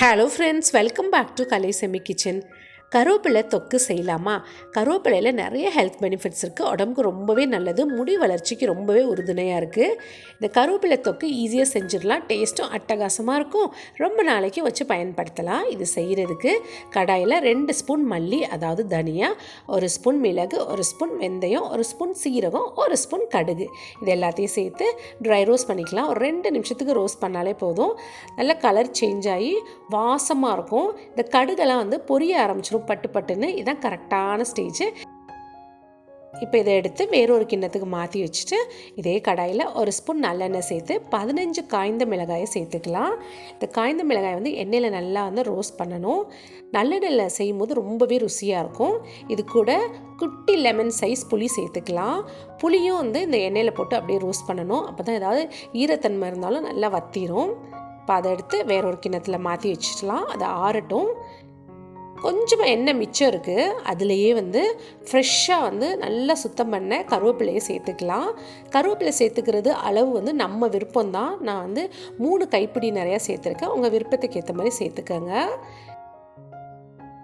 hello friends welcome back to Kalai semi kitchen கருவேப்பிலை தொக்கு செய்யலாமா? கருவேப்பிலையில் நிறைய ஹெல்த் பெனிஃபிட்ஸ் இருக்குது உடம்புக்கு ரொம்பவே நல்லது. முடி வளர்ச்சிக்கு ரொம்பவே உறுதுணையாக இருக்குது இந்த கருவேப்பிலை தொக்கு ஈஸியாக செஞ்சிடலாம். டேஸ்ட்டும் அட்டகாசமாக இருக்கும். ரொம்ப நாளைக்கு வச்சு பயன்படுத்தலாம். இது செய்கிறதுக்கு கடாயில் ரெண்டு ஸ்பூன் மல்லி அதாவது தனியா ஒரு ஸ்பூன் மிளகு ஒரு ஸ்பூன் வெந்தயம் ஒரு ஸ்பூன் சீரகம் ஒரு ஸ்பூன் கடுகு. இது எல்லாத்தையும் சேர்த்து ட்ரை ரோஸ்ட் பண்ணிக்கலாம். ஒரு ரெண்டு நிமிஷத்துக்கு ரோஸ்ட் பண்ணாலே போதும். நல்ல கலர் சேஞ்ச் ஆகி வாசமாக இருக்கும். இந்த கடுகெல்லாம் வந்து பொரிய ஆரம்பிச்சிடும் பட்டு பட்டுன்னு இதுதான் கரெக்டான ஸ்டேஜ். இப்போ இதை எடுத்து வேறொரு கிண்ணத்துக்கு மாற்றி வச்சுட்டு இதே கடாயில் ஒரு ஸ்பூன் நல்லெண்ணெய் சேர்த்து பதினஞ்சு காய்ந்த மிளகாயை சேர்த்துக்கலாம். இந்த காய்ந்த மிளகாய் வந்து எண்ணெயில் நல்லா வந்து ரோஸ்ட் பண்ணணும். நல்லெண்ணெயில் செய்யும்போது ரொம்பவே ருசியாக இருக்கும். இது கூட குட்டி லெமன் சைஸ் புளி சேர்த்துக்கலாம். புளியும் வந்து இந்த எண்ணெயில் போட்டு அப்படியே ரோஸ்ட் பண்ணணும். அப்போ தான் ஏதாவது ஈரத்தன்மை இருந்தாலும் நல்லா வத்திரும். இப்போ அதை எடுத்து வேற ஒரு கிண்ணத்தில் மாற்றி வச்சுக்கலாம். அதை ஆறட்டும். கொஞ்சமாக எண்ணெய் மிச்சம் இருக்குது அதுலேயே வந்து ஃப்ரெஷ்ஷாக வந்து நல்லா சுத்தம் பண்ண கருவேப்பிலையை சேர்த்துக்கலாம். கருவேப்பிலை சேர்த்துக்கிறது அளவு வந்து நம்ம விருப்பம்தான். நான் வந்து மூணு கைப்பிடி நிறையா சேர்த்துருக்கேன். உங்கள் விருப்பத்துக்கு ஏற்ற மாதிரி சேர்த்துக்கோங்க.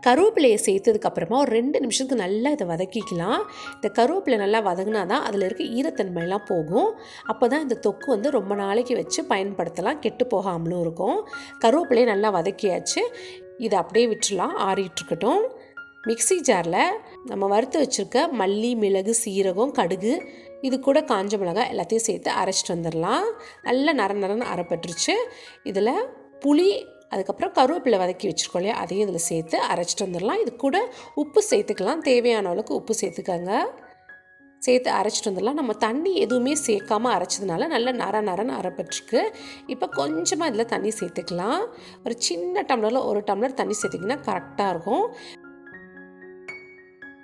கருவேப்பிலையை சேர்த்ததுக்கப்புறமா ஒரு ரெண்டு நிமிஷத்துக்கு நல்லா இதை வதக்கிக்கலாம். இந்த கருவேப்பிலை நல்லா வதங்கினா தான் அதில் இருக்க ஈரத்தன்மையெல்லாம் போகும். அப்போ தான் இந்த தொக்கு வந்து ரொம்ப நாளைக்கு வச்சு பயன்படுத்தலாம். கெட்டு போகாமலும் இருக்கும். கருவேப்பிலையை நல்லா வதக்கியாச்சு. இதை அப்படியே விட்டுலாம் ஆறிட்டுருக்கட்டும் மிக்சி ஜாரில் நம்ம வறுத்து வச்சுருக்க மல்லி மிளகு சீரகம் கடுகு இது கூட காஞ்ச மிளகாய் எல்லாத்தையும் சேர்த்து அரைச்சிட்டு வந்துடலாம். நல்லா நர நரன்னு அரைப்பட்டுருச்சு. இதில் புளி அதுக்கப்புறம் கருவேப்பிலை வதக்கி வச்சுருக்கோம் இல்லையா அதையும் இதில் சேர்த்து அரைச்சிட்டு வந்துடலாம். இது கூட உப்பு சேர்த்துக்கலாம் தேவையான அளவுக்கு உப்பு சேர்த்துக்கோங்க. சேர்த்து அரைச்சிட்டு வந்துடலாம். நம்ம தண்ணி எதுவுமே சேர்க்காமல் அரைச்சதுனால நல்லா நர நரன்னு அரைப்பட்டிருக்கு. இப்போ கொஞ்சமாக இதில் தண்ணி சேர்த்துக்கலாம். ஒரு சின்ன டம்ளரில் ஒரு டம்ளர் தண்ணி சேர்த்திங்கன்னா கரெக்டாக இருக்கும்.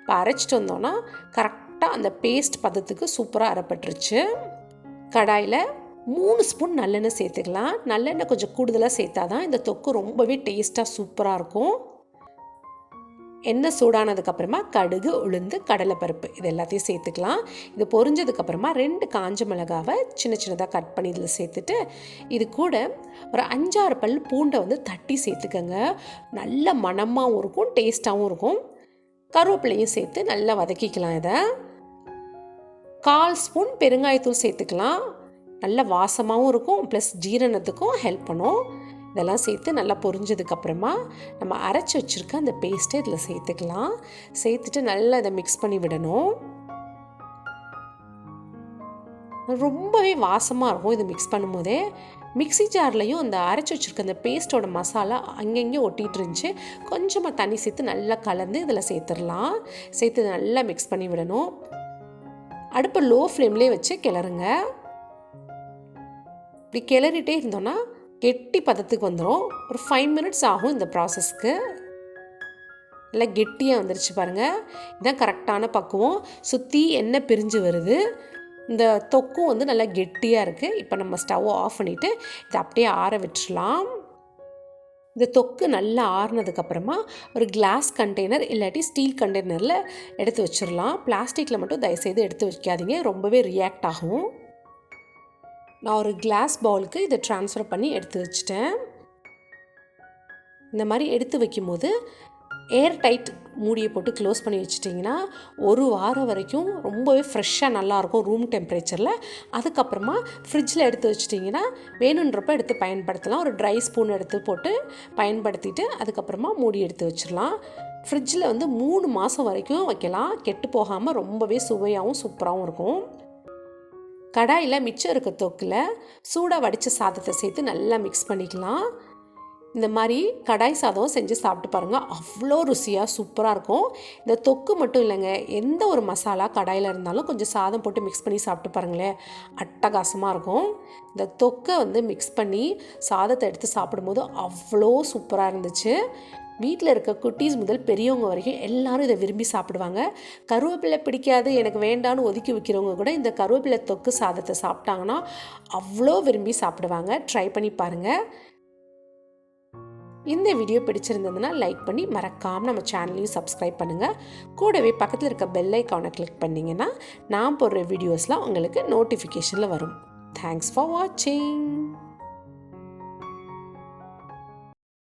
இப்போ அரைச்சிட்டு வந்தோன்னா கரெக்டாக அந்த பேஸ்ட் பதத்துக்கு சூப்பராக அரைப்பட்டுருச்சு. கடாயில் மூணு ஸ்பூன் நல்லெண்ணெய் சேர்த்துக்கலாம். நல்லெண்ணெய் கொஞ்சம் கூடுதலாக சேர்த்தா தான் இந்த தொக்கு ரொம்பவே டேஸ்ட்டாக சூப்பராக இருக்கும். எண்ணெய் சூடானதுக்கப்புறமா கடுகு உளுந்து கடலைப்பருப்பு இது எல்லாத்தையும் சேர்த்துக்கலாம். இது பொரிஞ்சதுக்கப்புறமா ரெண்டு காஞ்ச மிளகாவை சின்ன சின்னதாக கட் பண்ணி இதில் சேர்த்துட்டு இது கூட ஒரு அஞ்சாறு பல் பூண்டை வந்து தட்டி சேர்த்துக்கோங்க. நல்ல மணமாகவும் இருக்கும் டேஸ்ட்டாகவும் இருக்கும். கருவேப்பிலையும் சேர்த்து நல்லா வதக்கிக்கலாம் இதை. கால் ஸ்பூன் பெருங்காயத்தூள் சேர்த்துக்கலாம். நல்ல வாசமாகவும் இருக்கும் ப்ளஸ் ஜீரணத்துக்கும் ஹெல்ப் பண்ணும். இதெல்லாம் சேர்த்து நல்லா பொரிஞ்சதுக்கப்புறமா நம்ம அரைச்சி வச்சுருக்க அந்த பேஸ்ட்டை இதில் சேர்த்துக்கலாம். சேர்த்துட்டு நல்லா இதை மிக்ஸ் பண்ணி விடணும். ரொம்பவே வாசமாக இருக்கும் இது மிக்ஸ் பண்ணும்போதே. மிக்ஸி ஜார்லேயும் அந்த அரைச்சி வச்சுருக்க அந்த பேஸ்ட்டோட மசாலா அங்கங்கே ஒட்டிகிட்டு இருந்துச்சு. கொஞ்சமாக தண்ணி சேர்த்து நல்லா கலந்து இதில் சேர்த்துடலாம். சேர்த்து நல்லா மிக்ஸ் பண்ணி விடணும். அடுப்பை லோ ஃப்ளேம்லேயே வச்சு கிளறுங்க. இப்படி கிளறிட்டே இருந்தோன்னா கெட்டி பதத்துக்கு வந்துடும் ஒரு ஃபைவ் மினிட்ஸ் ஆகும் இந்த ப்ராசஸ்க்கு நல்லா கெட்டியாக வந்துருச்சு பாருங்கள் இதுதான் கரெக்டான பக்குவம். சுற்றி எண்ணெய் பிரிஞ்சு வருது. இந்த தொக்கும் வந்து நல்லா கெட்டியாக இருக்குது இப்போ நம்ம ஸ்டவ்வை ஆஃப் பண்ணிவிட்டு இதை அப்படியே ஆற விட்டுறலாம். இந்த தொக்கு நல்லா ஆறுனதுக்கப்புறமா ஒரு கிளாஸ் கண்டெய்னர் இல்லாட்டி ஸ்டீல் கண்டெய்னரில் எடுத்து வச்சிடலாம் பிளாஸ்டிக்கில் மட்டும் தயவுசெய்து எடுத்து வைக்காதீங்க. ரொம்பவே ரியாக்ட் ஆகும். நான் ஒரு கிளாஸ் பவுலுக்கு இதை ட்ரான்ஸ்ஃபர் பண்ணி எடுத்து வச்சிட்டேன். இந்த மாதிரி எடுத்து வைக்கும்போது ஏர் டைட் மூடியை போட்டு க்ளோஸ் பண்ணி வச்சிட்டிங்கன்னா ஒரு வாரம் வரைக்கும் ரொம்பவே ஃப்ரெஷ்ஷாக நல்லாயிருக்கும் ரூம் டெம்பரேச்சரில் அதுக்கப்புறமா ஃப்ரிட்ஜில் எடுத்து வச்சிட்டிங்கன்னா வேணுன்றப்ப எடுத்து பயன்படுத்தலாம். ஒரு ட்ரை ஸ்பூன் எடுத்து போட்டு பயன்படுத்திட்டு அதுக்கப்புறமா மூடி எடுத்து வச்சிடலாம். ஃப்ரிட்ஜில் வந்து மூணு மாதம் வரைக்கும் வைக்கலாம். கெட்டு போகாமல் ரொம்பவே சுவையாகவும் சூப்பராகவும் இருக்கும். கடாயில் மிச்சம் இருக்க தொக்கில் சூடாக வடித்த சாதத்தை சேர்த்து நல்லா மிக்ஸ் பண்ணிக்கலாம். இந்த மாதிரி கடாய் சாதம் செஞ்சு சாப்பிட்டு பாருங்கள் அவ்வளோ ருசியாக சூப்பராக இருக்கும். இந்த தொக்கு மட்டும் இல்லைங்க எந்த ஒரு மசாலா கடாயில் இருந்தாலும் கொஞ்சம் சாதம் போட்டு மிக்ஸ் பண்ணி சாப்பிட்டு பாருங்களேன். அட்டகாசமாக இருக்கும். இந்த தொக்கை வந்து மிக்ஸ் பண்ணி சாதத்தை எடுத்து சாப்பிடும்போது அவ்வளோ சூப்பராக இருந்துச்சு. வீட்டில் இருக்க குட்டீஸ் முதல் பெரியவங்க வரைக்கும் எல்லாரும் இதை விரும்பி சாப்பிடுவாங்க. கருவேப்பிலை பிடிக்காது எனக்கு வேண்டான்னு ஒதுக்கி வைக்கிறவங்க கூட இந்த கருவேப்பிலை தொக்கு சாதத்தை சாப்பிட்டாங்கன்னா அவ்வளோ விரும்பி சாப்பிடுவாங்க. ட்ரை பண்ணி பாருங்கள் இந்த வீடியோ பிடிச்சிருந்ததுன்னா லைக் பண்ணி மறக்காமல் நம்ம சேனலையும் சப்ஸ்கிரைப் பண்ணுங்கள் கூடவே பக்கத்தில் இருக்க பெல் ஐக்கானை கிளிக் பண்ணிங்கன்னா நான் போடுற வீடியோஸ்லாம் உங்களுக்கு நோட்டிஃபிகேஷனில் வரும். தேங்க்ஸ் ஃபார் வாட்சிங்